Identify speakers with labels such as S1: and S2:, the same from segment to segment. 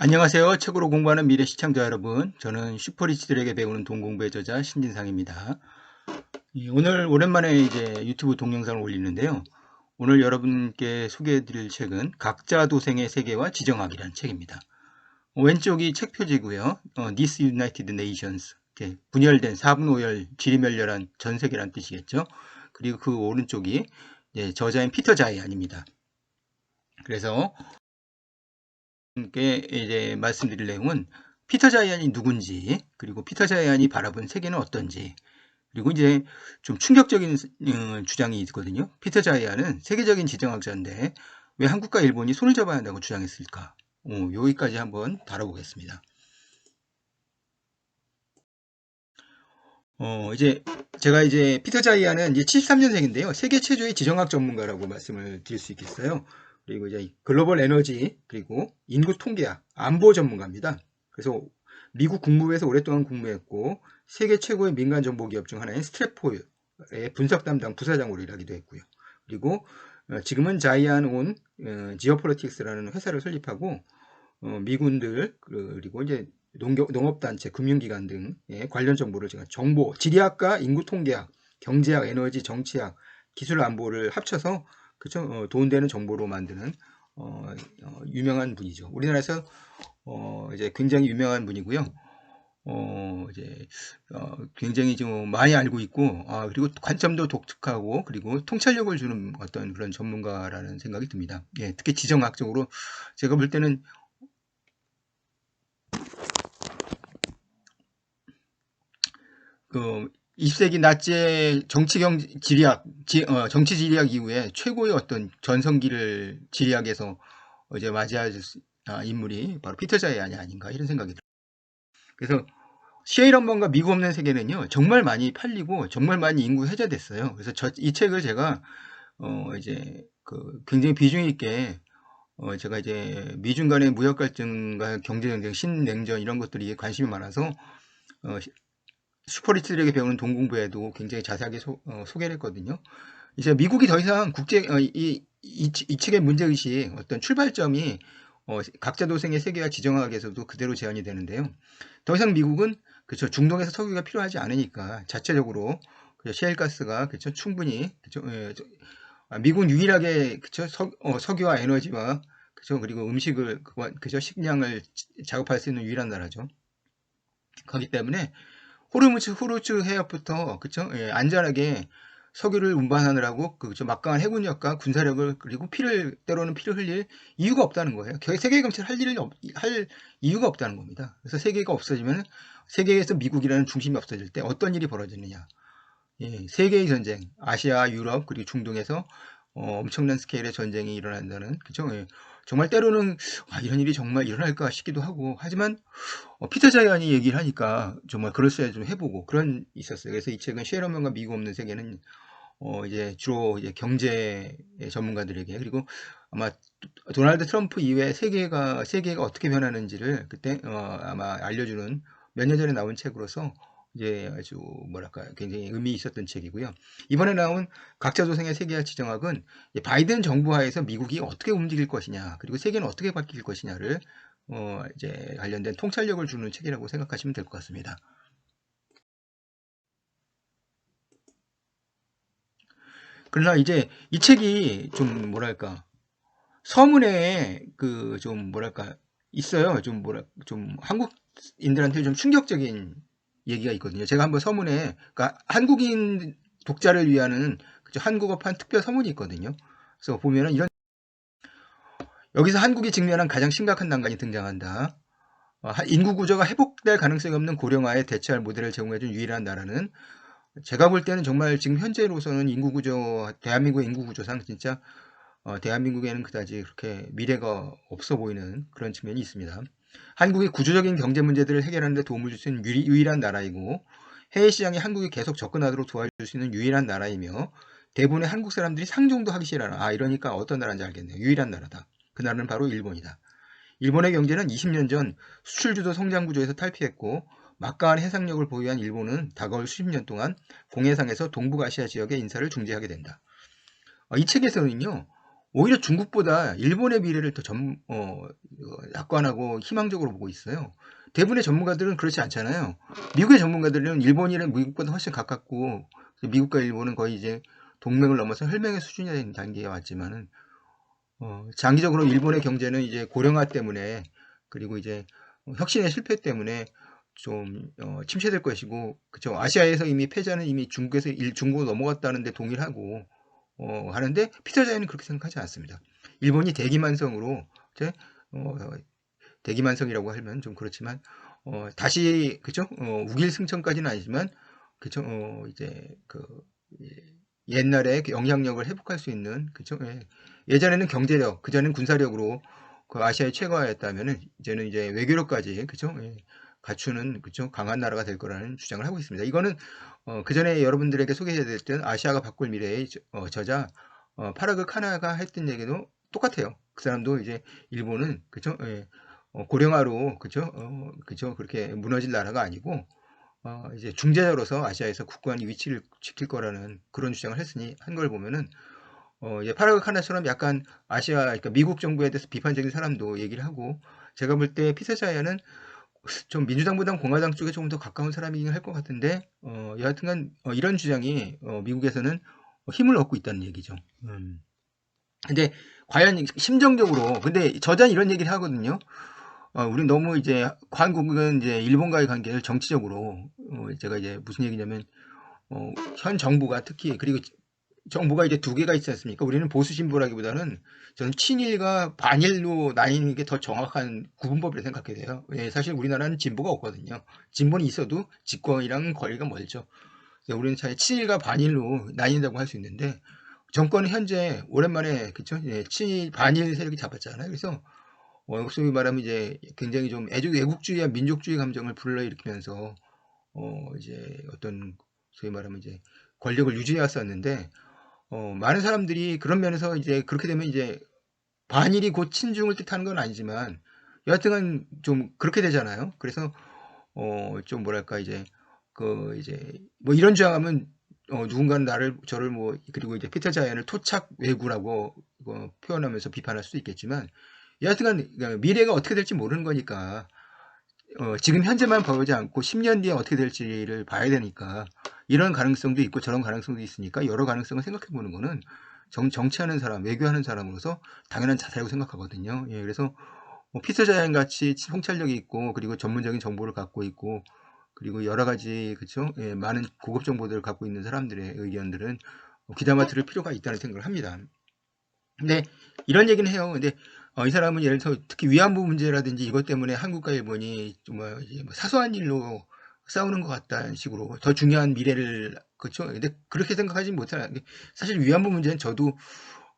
S1: 안녕하세요. 책으로 공부하는 미래 시청자 여러분. 저는 슈퍼리치들에게 배우는 동공부의 저자 신진상입니다. 예, 오늘 오랜만에 이제 유튜브 동영상을 올리는데요. 오늘 여러분께 소개해 드릴 책은 각자 도생의 세계와 지정학이라는 책입니다. 어, 왼쪽이 책 표지고요. 어, This United Nations. 분열된 4분 5열 지리멸렬한 전 세계란 뜻이겠죠. 그리고 그 오른쪽이 저자인 피터 자이안입니다. 그래서 께 이제 말씀드릴 내용은 피터 자이안이 누군지 그리고 피터 자이안이 바라본 세계는 어떤지 그리고 이제 좀 충격적인 어, 주장이 있거든요. 피터 자이안은 세계적인 지정학자인데 왜 한국과 일본이 손을 잡아야 한다고 주장했을까? 어, 여기까지 한번 다뤄보겠습니다. 어, 이제 제가 이제 피터 자이안은 이제 73년생인데요. 세계 최초의 지정학 전문가라고 말씀을 드릴 수 있겠어요. 그리고 이제 글로벌 에너지 그리고 인구 통계학 안보 전문가입니다. 그래서 미국 국무부에서 오랫동안 근무했고 세계 최고의 민간 정보 기업 중 하나인 스트랩포의 분석 담당 부사장으로 일하기도 했고요. 그리고 어, 지금은 자이안 온 어, 지오폴리틱스라는 회사를 설립하고 어, 미군들 그리고 이제 농업단체, 금융기관 등의 관련 정보를 제가 정보, 지리학과 인구통계학, 경제학, 에너지, 정치학, 기술 안보를 합쳐서 그쵸? 어, 돈 되는 정보로 만드는 어, 어, 유명한 분이죠. 우리나라에서 어, 이제 굉장히 유명한 분이고요. 어, 이제 어, 굉장히 좀 많이 알고 있고 아, 그리고 관점도 독특하고 그리고 통찰력을 주는 어떤 그런 전문가라는 생각이 듭니다. 예, 특히 지정학적으로 제가 볼 때는 그 20세기 낮제 정치 경 지리학, 지, 어, 정치 지리학 이후에 최고의 어떤 전성기를 지리학에서 이제 맞이할 아, 인물이 바로 피터 자이안이 아닌가 이런 생각이 들어요. 그래서 시에일 한번과 미국 없는 세계는요 정말 많이 팔리고 정말 많이 인구 해제됐어요. 그래서 저, 이 책을 제가 어 이제 그 굉장히 비중 있게 어 제가 이제 미중 간의 무역 갈등과 경제 경쟁, 신냉전 이런 것들이 관심이 많아서 어 슈퍼리치들에게 배우는 동공부에도 굉장히 자세하게 소, 어, 개를 했거든요. 이제 미국이 더 이상 국제 어, 이, 이, 이, 이 측의 문제의식 어떤 출발점이 어, 각자 도생의 세계와 지정학에서도 그대로 제한이 되는데요. 더 이상 미국은 그렇죠 중동에서 석유가 필요하지 않으니까 자체적으로 셰일가스가 그렇죠 충분히 그렇죠 예, 아, 미국은 유일하게 그렇죠 석, 어, 석유와 에너지와 그렇죠 그리고 음식을 그죠 식량을 작업할 수 있는 유일한 나라죠. 그렇기 때문에 호르무즈 후르츠 해협부터 그쵸 예, 안전하게 석유를 운반하느라고 그죠 막강한 해군력과 군사력을 그리고 피를 때로는 피를 흘릴 이유가 없다는 거예요. 세계 검찰 할 일을 없, 할 이유가 없다는 겁니다. 그래서 세계가 없어지면 세계에서 미국이라는 중심이 없어질 때 어떤 일이 벌어지느냐? 예, 세계의 전쟁, 아시아, 유럽 그리고 중동에서 어, 엄청난 스케일의 전쟁이 일어난다는 그죠? 예, 정말 때로는 아, 이런 일이 정말 일어날까 싶기도 하고 하지만 어, 피터 자이안이 얘기를 하니까 정말 그럴싸해 좀 해보고 그런 있었어요. 그래서 이 책은 쉐러먼과 미국 없는 세계는 어, 이제 주로 이제 경제 전문가들에게 그리고 아마 도널드 트럼프 이후에 세계가 세계가 어떻게 변하는지를 그때 어, 아마 알려주는 몇 년 전에 나온 책으로서 이제 아주 뭐랄까 굉장히 의미 있었던 책이고요. 이번에 나온 각자 조생의 세계화 지정학은 바이든 정부 하에서 미국이 어떻게 움직일 것이냐 그리고 세계는 어떻게 바뀔 것이냐를 어 이제 관련된 통찰력을 주는 책이라고 생각하시면 될 것 같습니다. 그러나 이제 이 책이 좀 뭐랄까 서문에 그 좀 뭐랄까 있어요. 좀 뭐랄 좀 한국인들한테 좀 충격적인 얘기가 있거든요. 제가 한번 서문에 그러니까 한국인 독자를 위한 한국어판 특별 서문이 있거든요. 그래서 보면은 이런 여기서 한국이 직면한 가장 심각한 난관이 등장한다. 어, 인구 구조가 회복될 가능성이 없는 고령화에 대처할 모델을 제공해준 유일한 나라는 제가 볼 때는 정말 지금 현재로서는 인구 구조 대한민국의 인구 구조상 진짜 어, 대한민국에는 그다지 그렇게 미래가 없어 보이는 그런 측면이 있습니다. 한국의 구조적인 경제 문제들을 해결하는 데 도움을 줄 수 있는 유일한 나라이고 해외 시장에 한국이 계속 접근하도록 도와줄 수 있는 유일한 나라이며 대부분의 한국 사람들이 상종도 하기 싫어하는 아 이러니까 어떤 나라인지 알겠네요. 유일한 나라다. 그 나라는 바로 일본이다. 일본의 경제는 20년 전 수출주도 성장 구조에서 탈피했고 막강한 해상력을 보유한 일본은 다가올 수십 년 동안 공해상에서 동북아시아 지역의 인사를 중재하게 된다. 어, 이 책에서는요. 오히려 중국보다 일본의 미래를 더 점, 어, 낙관하고 희망적으로 보고 있어요. 대부분의 전문가들은 그렇지 않잖아요. 미국의 전문가들은 일본이랑 미국보다 훨씬 가깝고 미국과 일본은 거의 이제 동맹을 넘어서 혈맹의 수준이 된 단계에 왔지만은 어, 장기적으로 일본의 경제는 이제 고령화 때문에 그리고 이제 혁신의 실패 때문에 좀 어, 침체될 것이고 그쵸 아시아에서 이미 패자는 이미 중국에서 일, 중국으로 넘어갔다는데 동일하고 어, 하는데 피터 자이는 그렇게 생각하지 않습니다. 일본이 대기만성으로 이제 어, 대기만성이라고 하면 좀 그렇지만 어, 다시 그죠 어, 우길승천까지는 아니지만 그죠 어, 이제 그 옛날에 그 영향력을 회복할 수 있는 그죠 예. 전에는 경제력 그전에는 군사력으로 그 아시아의 최고였다면은 이제는 이제 외교력까지 그죠 예. 갖추는 그죠 강한 나라가 될 거라는 주장을 하고 있습니다. 이거는 어, 그 전에 여러분들에게 소개해드렸던 아시아가 바꿀 미래의 저, 어, 자 어, 파라그 카나가 했던 얘기도 똑같아요. 그 사람도 이제 일본은 그죠 예. 어, 고령화로 그죠 어, 그죠 그렇게 무너질 나라가 아니고 어, 이제 중재자로서 아시아에서 굳건한 위치를 지킬 거라는 그런 주장을 했으니 한 걸 보면은 어, 예, 파라그 카나처럼 약간 아시아 그러니까 미국 정부에 대해서 비판적인 사람도 얘기를 하고 제가 볼 때 피세자야는 좀 민주당보다 공화당 쪽에 조금 더 가까운 사람이긴 할 것 같은데 어, 여하튼간 어, 이런 주장이 어, 미국에서는 힘을 얻고 있다는 얘기죠. 음. 근데 과연 심정적으로 근데 저자는 이런 얘기를 하거든요. 어, 우리 너무 이제 한국은 이제 일본과의 관계를 정치적으로 어, 제가 이제 무슨 얘기냐면 어, 현 정부가 특히 그리고 정부가 이제 두 개가 있지 않습니까? 우리는 보수 진보라기보다는 저는 친일과 반일로 나뉘는 게 더 정확한 구분법이라고 생각해 돼요. 예, 사실 우리나라는 진보가 없거든요. 진보는 있어도 집권이랑 거리가 멀죠. 우리는 차라리 친일과 반일로 나뉜다고 할 수 있는데 정권은 현재 오랜만에 그쵸? 예, 친일 반일 세력이 잡았잖아요. 그래서 어, 소위 말하면 이제 굉장히 좀 애국 애국주의와 민족주의 감정을 불러일으키면서 어 이제 어떤 소위 말하면 이제 권력을 유지해 왔었는데 어, 많은 사람들이 그런 면에서 이제 그렇게 되면 이제 반일이 곧 친중을 뜻하는 건 아니지만 여하튼간 좀 그렇게 되잖아요. 그래서 어, 좀 뭐랄까 이제 그 이제 뭐 이런 주장하면 어, 누군가는 나를 저를 뭐 그리고 이제 피터 자이언을 토착 외구라고 어, 표현하면서 비판할 수도 있겠지만 여하튼간 그러니까 미래가 어떻게 될지 모르는 거니까 어, 지금 현재만 보지 않고 10년 뒤에 어떻게 될지를 봐야 되니까 이런 가능성도 있고 저런 가능성도 있으니까 여러 가능성을 생각해 보는 거는 정, 정치하는 사람, 외교하는 사람으로서 당연한 자세라고 생각하거든요. 예, 그래서 뭐 피터 자연 같이 통찰력이 있고 그리고 전문적인 정보를 갖고 있고 그리고 여러 가지 그쵸 예, 많은 고급 정보들을 갖고 있는 사람들의 의견들은 귀담아 들을 필요가 있다는 생각을 합니다. 근데 이런 얘기는 해요. 근데 어, 이 사람은 예를 들어서 특히 위안부 문제라든지 이것 때문에 한국과 일본이 정말 뭐 사소한 일로 싸우는 것 같다는 식으로 더 중요한 미래를 그렇죠. 근데 그렇게 생각하지 못하는 사실 위안부 문제는 저도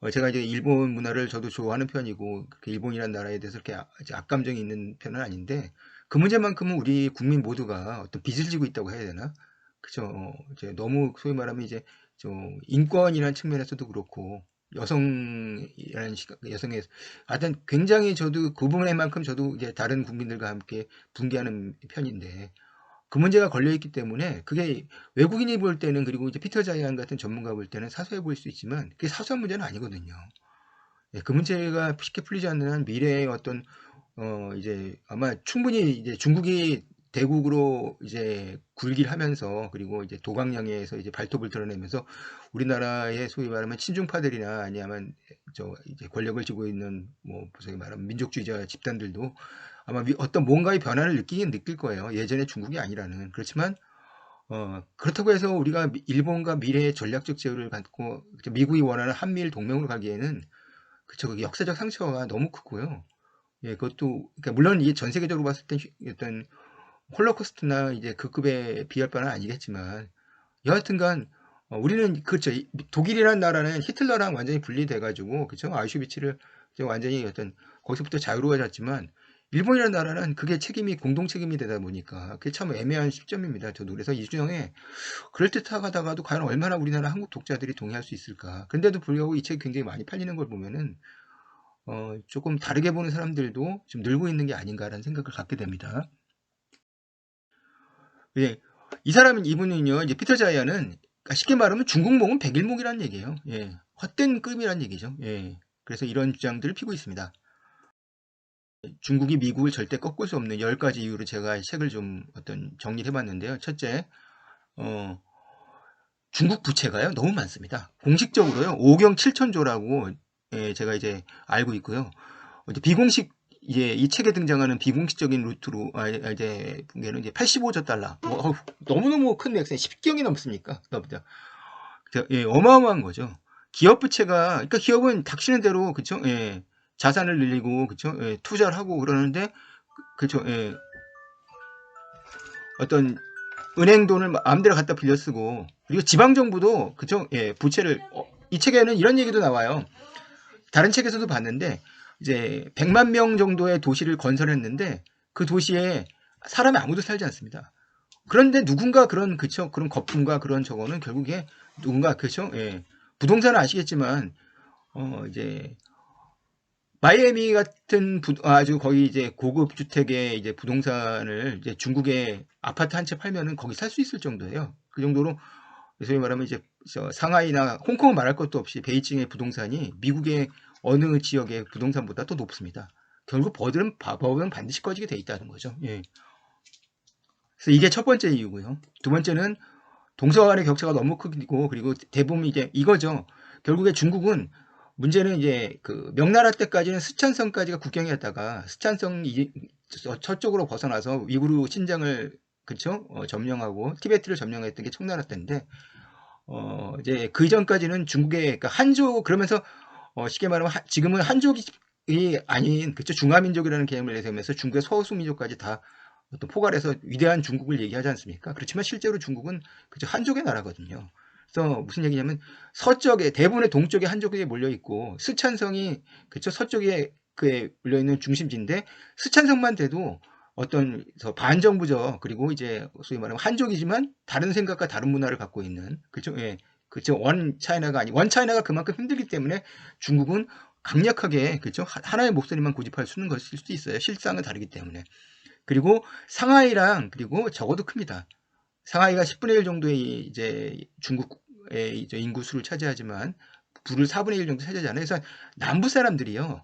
S1: 어, 제가 이제 일본 문화를 저도 좋아하는 편이고 일본이라는 나라에 대해서 그렇게 악감정이 있는 편은 아닌데 그 문제만큼은 우리 국민 모두가 어떤 빚을 지고 있다고 해야 되나? 그죠. 어, 이제 너무 소위 말하면 이제 좀 인권이라는 측면에서도 그렇고 여성이라는 시각, 여성의 하여튼 굉장히 저도 그 부분에만큼 저도 이제 다른 국민들과 함께 분개하는 편인데 그 문제가 걸려 있기 때문에 그게 외국인이 볼 때는 그리고 이제 피터 자이안 같은 전문가 볼 때는 사소해 보일 수 있지만 그게 사소한 문제는 아니거든요. 예, 그 문제가 쉽게 풀리지 않는 한 미래의 어떤 어 이제 아마 충분히 이제 중국이 대국으로 이제 굴기를 하면서 그리고 이제 도강량에서 이제 발톱을 드러내면서 우리나라의 소위 말하면 친중파들이나 아니면 저 이제 권력을 쥐고 있는 뭐 소위 말하면 민족주의자 집단들도 아마 어떤 뭔가의 변화를 느끼긴 느낄 거예요. 예전에 중국이 아니라는 그렇지만 어, 그렇다고 해서 우리가 일본과 미래의 전략적 제휴를 갖고 미국이 원하는 한미일 동맹으로 가기에는 그쵸 역사적 상처가 너무 크고요. 예, 그것도 그러니까 물론 이게 전 세계적으로 봤을 때 어떤 홀로코스트나 이제 그 비할 바는 아니겠지만 여하튼간 어, 우리는 그렇죠 독일이라는 나라는 히틀러랑 완전히 분리돼 가지고 그렇죠 아우슈비츠를 완전히 어떤 거기서부터 자유로워졌지만 일본이라는 나라는 그게 책임이 공동 책임이 되다 보니까 그게 참 애매한 시점입니다. 저도 그래서 이준영의 그럴듯하다가도 과연 얼마나 우리나라 한국 독자들이 동의할 수 있을까. 근데도 불구하고 이 책이 굉장히 많이 팔리는 걸 보면은 어, 조금 다르게 보는 사람들도 좀 늘고 있는 게 아닌가라는 생각을 갖게 됩니다. 예, 이 사람은 이분은요, 이제 피터 자이아는 그러니까 쉽게 말하면 중국몽은 백일몽이라는 얘기예요. 예, 헛된 급이라는 얘기죠. 예, 그래서 이런 주장들을 피고 있습니다. 중국이 미국을 절대 꺾을 수 없는 10가지 이유로 제가 책을 좀 어떤 정리를 해봤는데요. 첫째, 어, 중국 부채가요 너무 많습니다. 공식적으로요 5경 7천조라고 예, 제가 이제 알고 있고요. 이제 비공식 이제 이 책에 등장하는 비공식적인 루트로 아, 이제 붕괴는 이제 85조 달러. 뭐, 너무너무 큰 액수에 10경이 넘습니까? 그보다 예, 어마어마한 거죠. 기업 부채가 그러니까 기업은 닥치는 대로 그쵸? 예, 자산을 늘리고 그쵸? 예, 투자를 하고 그러는데 그쵸? 예, 어떤 은행 돈을 마음대로 갖다 빌려 쓰고 그리고 지방 정부도 그쵸? 예, 부채를 어, 이 책에는 이런 얘기도 나와요. 다른 책에서도 봤는데 이제 100만 명 정도의 도시를 건설했는데 그 도시에 사람이 아무도 살지 않습니다. 그런데 누군가 그런 그쵸 그런 거품과 그런 저거는 결국에 누군가 그쵸 예. 부동산은 아시겠지만 어 이제 마이애미 같은 부, 아주 거의 이제 고급 주택의 이제 부동산을 이제 중국에 아파트 한 채 팔면은 거기 살 수 있을 정도예요. 그 정도로 소위 말하면 이제 상하이나 홍콩은 말할 것도 없이 베이징의 부동산이 미국의 어느 지역의 부동산보다 더 높습니다. 결국 법은, 법은 반드시 꺼지게 돼 있다는 거죠. 예. 그래서 이게 첫 번째 이유고요. 두 번째는 동서 간의 격차가 너무 크고 그리고 대부분 이제 이거죠. 결국에 중국은 문제는 이제 그 명나라 때까지는 스촨성까지가 국경이었다가 스촨성 저쪽으로 벗어나서 위구르 신장을 그쵸 어, 점령하고 티베트를 점령했던 게 청나라 때인데 어 이제 그 전까지는 중국의 그러니까 한조 그러면서 어, 쉽게 말하면 하, 지금은 한족이 아닌 그쵸 중화민족이라는 개념을 내세우면서 중국의 소수민족까지 다 어떤 포괄해서 위대한 중국을 얘기하지 않습니까? 그렇지만 실제로 중국은 그저 한족의 나라거든요. 그래서 무슨 얘기냐면 서쪽에 대부분의 동쪽에 한족이 몰려 있고 스촨성이 그쵸 서쪽에 그에 몰려 있는 중심지인데 스촨성만 돼도 어떤 반정부적 그리고 이제 소위 말하면 한족이지만 다른 생각과 다른 문화를 갖고 있는 그쵸 예. 그쵸 원 차이나가 아니 원 차이나가 그만큼 힘들기 때문에 중국은 강력하게 그죠? 하나의 목소리만 고집할 수 있는 것일 수도 있어요. 실상은 다르기 때문에. 그리고 상하이랑 그리고 적어도 큽니다. 상하이가 10분의 1 정도의 이제 중국의 이제 인구수를 차지하지만 불을 4분의 1 정도 차지하잖아요. 그래서 남부 사람들이요.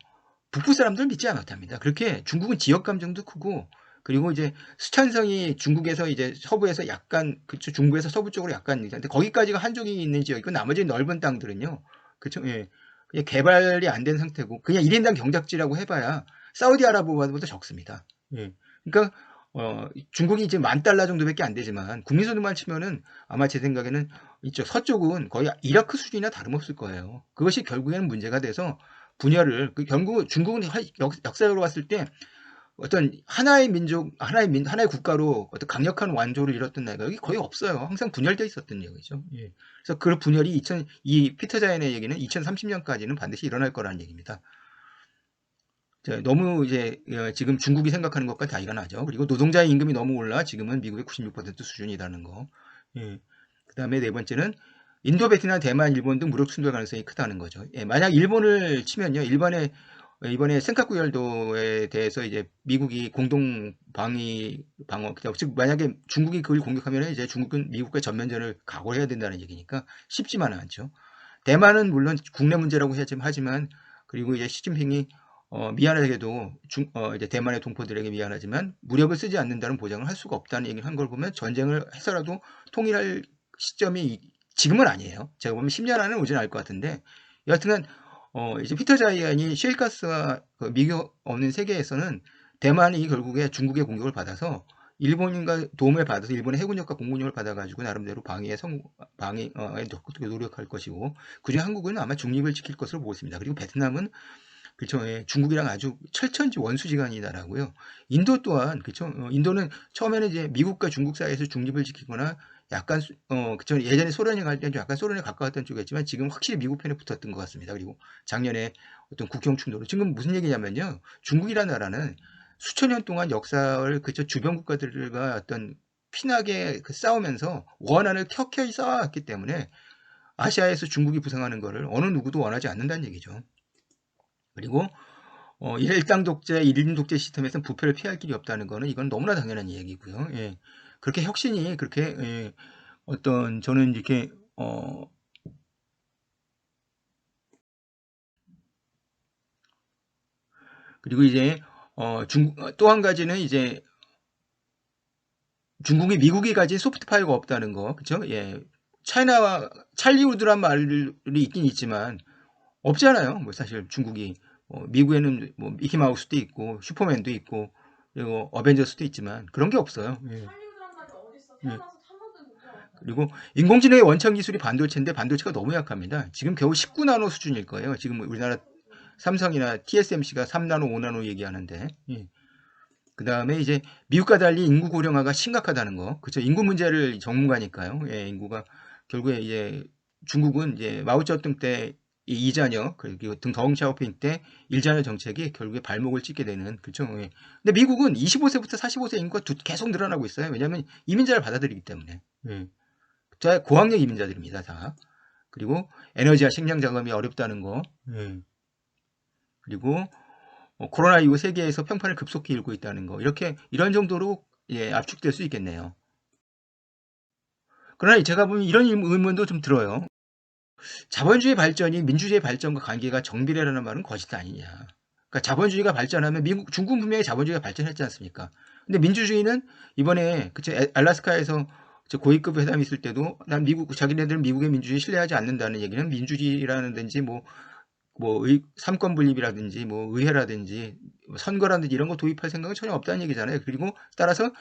S1: 북부 사람들 믿지 않았답니다. 그렇게 중국은 지역 감정도 크고 그리고 이제 수천성이 중국에서 이제 서부에서 약간 그쵸 중부에서 서부 쪽으로 약간 근데 거기까지가 한족이 있는 지역이고 나머지 넓은 땅들은요 그쵸 예. 그냥 개발이 안 된 상태고 그냥 1인당 경작지라고 해봐야 사우디아라비아보다 적습니다. 예. 그러니까 어, 중국이 이제 만 달러 정도밖에 안 되지만 국민소득만 치면은 아마 제 생각에는 이쪽 서쪽은 거의 이라크 수준이나 다름없을 거예요. 그것이 결국에는 문제가 돼서 분열을 그 결국 중국은 역, 역사적으로 봤을 때 어떤 하나의 민족, 하나의 민, 하나의 국가로 어떤 강력한 완조를 이뤘던 나라가 여기 거의 없어요. 항상 분열되어 있었던 얘기죠. 예. 그래서 그 분열이 2000, 이 피터 자연의 얘기는 2030년까지는 반드시 일어날 거라는 얘기입니다. 너무 이제 어, 지금 중국이 생각하는 것과 다이가 나죠. 그리고 노동자의 임금이 너무 올라 지금은 미국의 96% 수준이라는 거. 예. 그 다음에 네 번째는 인도, 베트남, 대만, 일본 등 무력 충돌 가능성이 크다는 거죠. 예. 만약 일본을 치면요. 일본의 이번에 센카쿠 열도에 대해서 이제 미국이 공동 방위 방어 즉 만약에 중국이 그걸 공격하면 이제 중국은 미국과 전면전을 각오해야 된다는 얘기니까 쉽지만은 않죠. 대만은 물론 국내 문제라고 하지만 그리고 이제 시진핑이 어, 미안하게도 중, 어, 이제 대만의 동포들에게 미안하지만 무력을 쓰지 않는다는 보장을 할 수가 없다는 얘기를 한 걸 보면 전쟁을 해서라도 통일할 시점이 지금은 아니에요. 제가 보면 10년 안에 오진 않을 것 같은데 여하튼간 어, 이제 피터 자이안이 셰일가스가 그 미국 없는 세계에서는 대만이 결국에 중국의 공격을 받아서 일본인과 도움을 받아서 일본의 해군력과 공군력을 받아가지고 나름대로 방위에 성 방위에 어, 노력할 것이고 그중 한국은 아마 중립을 지킬 것으로 보고 있습니다. 그리고 베트남은 그쵸 예, 중국이랑 아주 철천지 원수지간이다라고요. 인도 또한 그쵸 어, 인도는 처음에는 이제 미국과 중국 사이에서 중립을 지키거나 약간 어 그쵸 예전에 소련이 갈 때는 약간 소련에 가까웠던 쪽이었지만 지금 확실히 미국 편에 붙었던 것 같습니다. 그리고 작년에 어떤 국경 충돌로 지금 무슨 얘기냐면요. 중국이라는 나라는 수천 년 동안 역사를 그저 주변 국가들과 어떤 피나게 그 싸우면서 원한을 켜켜이 쌓아왔기 때문에 아시아에서 중국이 부상하는 것을 어느 누구도 원하지 않는다는 얘기죠. 그리고 어, 일당 독재, 일인 독재 시스템에서는 부패를 피할 길이 없다는 것은 이건 너무나 당연한 얘기고요. 예. 그렇게 혁신이 그렇게 예, 어떤 저는 이렇게 어, 그리고 이제 어, 또한 가지는 이제 중국이 미국이 가진 소프트 파워가 없다는 거, 그죠? 예, 차이나와 찰리우드란 말이 있긴 있지만 없잖아요. 뭐 사실 중국이 어, 미국에는 뭐 미키마우스도 있고 슈퍼맨도 있고 그리고 어벤져스도 있지만 그런 게 없어요. 예.
S2: 태어나서 한 번도 못 들어봤어.
S1: 그리고 인공지능의 원천 기술이 반도체인데 반도체가 너무 약합니다. 지금 겨우 19나노 수준일 거예요. 지금 우리나라 삼성이나 TSMC가 3나노, 5나노 얘기하는데. 예. 그 다음에 이제 미국과 달리 인구 고령화가 심각하다는 거. 그쵸. 인구 문제를 전문가니까요. 예, 인구가 결국에 이제 중국은 이제 마오쩌둥 때 이 이자녀 그리고 등 덩샤오핑 때 일자녀 정책이 결국에 발목을 찍게 되는 그렇죠. 예. 근데 미국은 25세부터 45세 인구가 두- 계속 늘어나고 있어요. 왜냐하면 이민자를 받아들이기 때문에. 예. 자, 고학력 이민자들입니다, 다. 그리고 에너지와 식량 자금이 어렵다는 거. 예. 그리고 어, 코로나 이후 세계에서 평판을 급속히 일고 있다는 거. 이렇게 이런 정도로 예, 압축될 수 있겠네요. 그러나 제가 보면 이런 의문도 좀 들어요. 자본주의 발전이 민주주의 발전과 관계가 정비례라는 말은 거짓 아니냐. 그러니까 자본주의가 발전하면 미국, 중국 분명히 자본주의가 발전했지 않습니까? 근데 민주주의는 이번에 그쵸 에- 알라스카에서 저 고위급 회담이 있을 때도 난 미국 자기네들은 미국의 민주주의 신뢰하지 않는다는 얘기는 민주주의라든지 뭐뭐 삼권 분립이라든지 뭐 의회라든지 뭐 선거라든지 이런 거 도입할 생각은 전혀 없다는 얘기잖아요. 그리고 따라서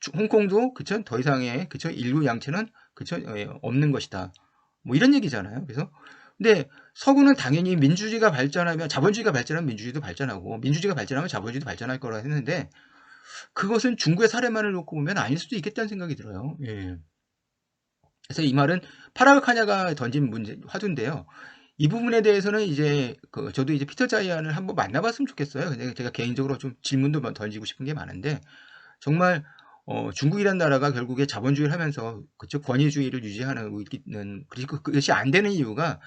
S1: 주- 홍콩도 그쵸 더 이상의 그쵸 인류 양체는 그쵸 예, 없는 것이다. 뭐 이런 얘기잖아요. 그래서 근데 서구는 당연히 민주주의가 발전하면 자본주의가 발전하면 민주주의도 발전하고 민주주의가 발전하면 자본주의도 발전할 거라 했는데 그것은 중국의 사례만을 놓고 보면 아닐 수도 있겠다는 생각이 들어요. 예. 그래서 이 말은 파라카냐가 던진 문제 화두인데요. 이 부분에 대해서는 이제 그 저도 이제 피터 자이안을 한번 만나봤으면 좋겠어요. 근데 제가 개인적으로 좀 질문도 던지고 싶은 게 많은데 정말 어, 중국이란 나라가 결국에 자본주의를 하면서 그쪽 권위주의를 유지하는 그리고 그것이 안 되는 이유가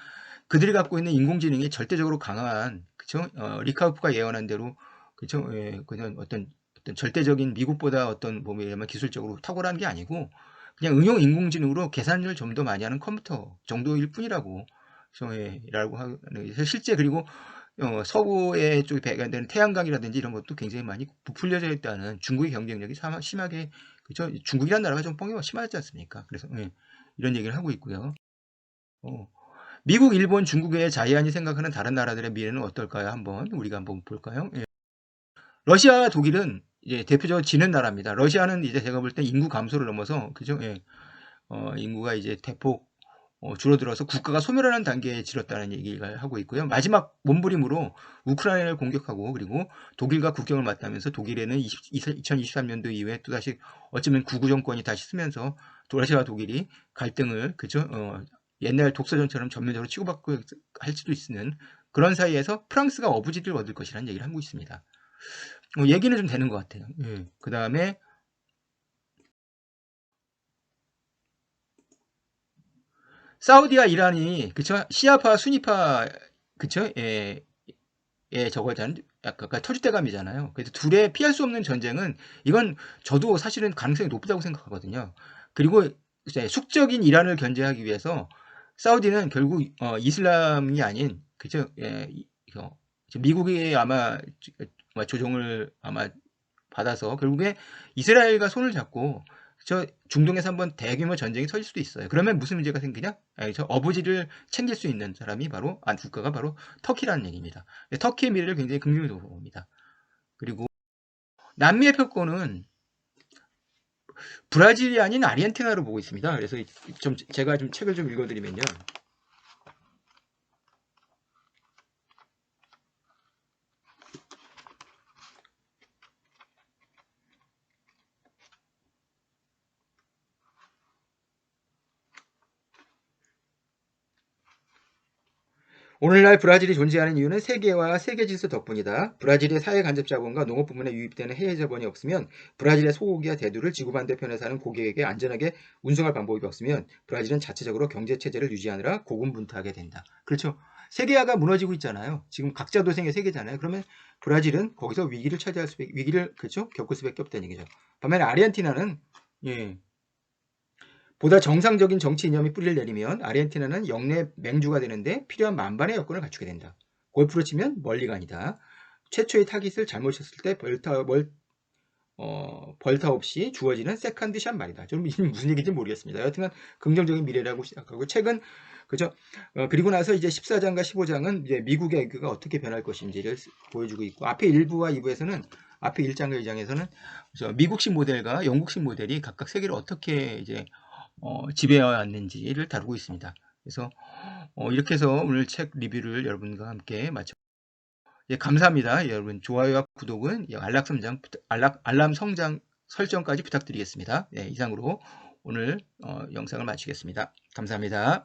S1: 그들이 갖고 있는 인공지능이 절대적으로 강한 그쵸? 어, 리카우프가 예언한 대로 그쵸? 예, 그냥 어떤 어떤 절대적인 미국보다 어떤 뭐 예를 기술적으로 탁월한 게 아니고 그냥 응용 인공지능으로 계산을 좀 더 많이 하는 컴퓨터 정도일 뿐이라고 라고 하는 실제 그리고 어, 서구의 쪽에 배관되는 태양광이라든지 이런 것도 굉장히 많이 부풀려져 있다는 중국의 경쟁력이 사- 심하게 그죠 중국이라는 나라가 좀 뻥이 심하지 않습니까? 그래서 예, 이런 얘기를 하고 있고요. 어, 미국, 일본, 중국의 자이안이 생각하는 다른 나라들의 미래는 어떨까요? 한번 우리가 한번 볼까요? 예. 러시아와 독일은 이제 대표적으로 지는 나라입니다. 러시아는 이제 제가 볼 때 인구 감소를 넘어서 그죠? 예. 어, 인구가 이제 대폭 어, 줄어들어서 국가가 소멸하는 단계에 지렀다는 얘기를 하고 있고요. 마지막 몸부림으로 우크라이나를 공격하고 그리고 독일과 국경을 맞다면서 독일에는 2023년도 이후에 또다시 어쩌면 구구 정권이 다시 쓰면서 러시아와 독일이 갈등을 그죠? 어, 옛날 독서전처럼 전면적으로 치고받고 할 수도 있는 그런 사이에서 프랑스가 어부지를 얻을 것이라는 얘기를 하고 있습니다. 어, 얘기는 좀 되는 것 같아요. 그 다음에 사우디와 이란이 그쵸? 시아파 순위파 그쵸? 예, 예 저거잖아요 약간 터줏대감이잖아요. 그래서 둘의 피할 수 없는 전쟁은 이건 저도 사실은 가능성이 높다고 생각하거든요. 그리고 숙적인 이란을 견제하기 위해서 사우디는 결국 어, 이슬람이 아닌 그죠 예, 미국이 아마 조- 조종을 아마 받아서 결국에 이스라엘과 손을 잡고 저 중동에서 한번 대규모 전쟁이 터질 수도 있어요. 그러면 무슨 문제가 생기냐? 저 어부지를 챙길 수 있는 사람이 바로 안 국가가 바로 터키라는 얘기입니다. 터키의 미래를 굉장히 긍정적으로 봅니다. 그리고 남미의 표권은 브라질이 아닌 아르헨티나로 보고 있습니다. 그래서 좀 제가 좀 책을 좀 읽어드리면요. 오늘날 브라질이 존재하는 이유는 세계와 세계 질서 덕분이다. 브라질의 사회 간접 자본과 농업 부문에 유입되는 해외 자본이 없으면 브라질의 소고기와 대두를 지구 반대편에 사는 고객에게 안전하게 운송할 방법이 없으면 브라질은 자체적으로 경제 체제를 유지하느라 고군분투하게 된다. 그렇죠. 세계화가 무너지고 있잖아요. 지금 각자 도생의 세계잖아요. 그러면 브라질은 거기서 위기를 차지할 수밖에 위기를 그렇죠 겪을 수밖에 없다는 얘기죠. 반면에 아르헨티나는 예, 보다 정상적인 정치 이념이 뿌리를 내리면 아르헨티나는 영내 맹주가 되는데 필요한 만반의 여건을 갖추게 된다. 골프로 치면 멀리간이다. 최초의 타깃을 잘못 쳤을 때 벌타 멀 어, 벌타 없이 주어지는 세컨드 샷 말이다. 좀 무슨 얘기인지 모르겠습니다. 여튼간 긍정적인 미래라고 시작하고 최근 그죠? 어, 그리고 나서 이제 14장과 15장은 이제 미국의 에그가 어떻게 변할 것인지를 쓰- 보여주고 있고 앞에 1부와 2부에서는 앞에 1장과 2장에서는 그죠? 미국식 모델과 영국식 모델이 각각 세계를 어떻게 이제 어, 지배해 왔는지를 다루고 있습니다. 그래서 어, 이렇게 해서 오늘 책 리뷰를 여러분과 함께 마쳐. 예, 감사합니다. 여러분 좋아요와 구독은 예, 알람 성장 부탁- 알람, 성장 설정까지 부탁드리겠습니다. 네, 이상으로 오늘 어, 영상을 마치겠습니다. 감사합니다.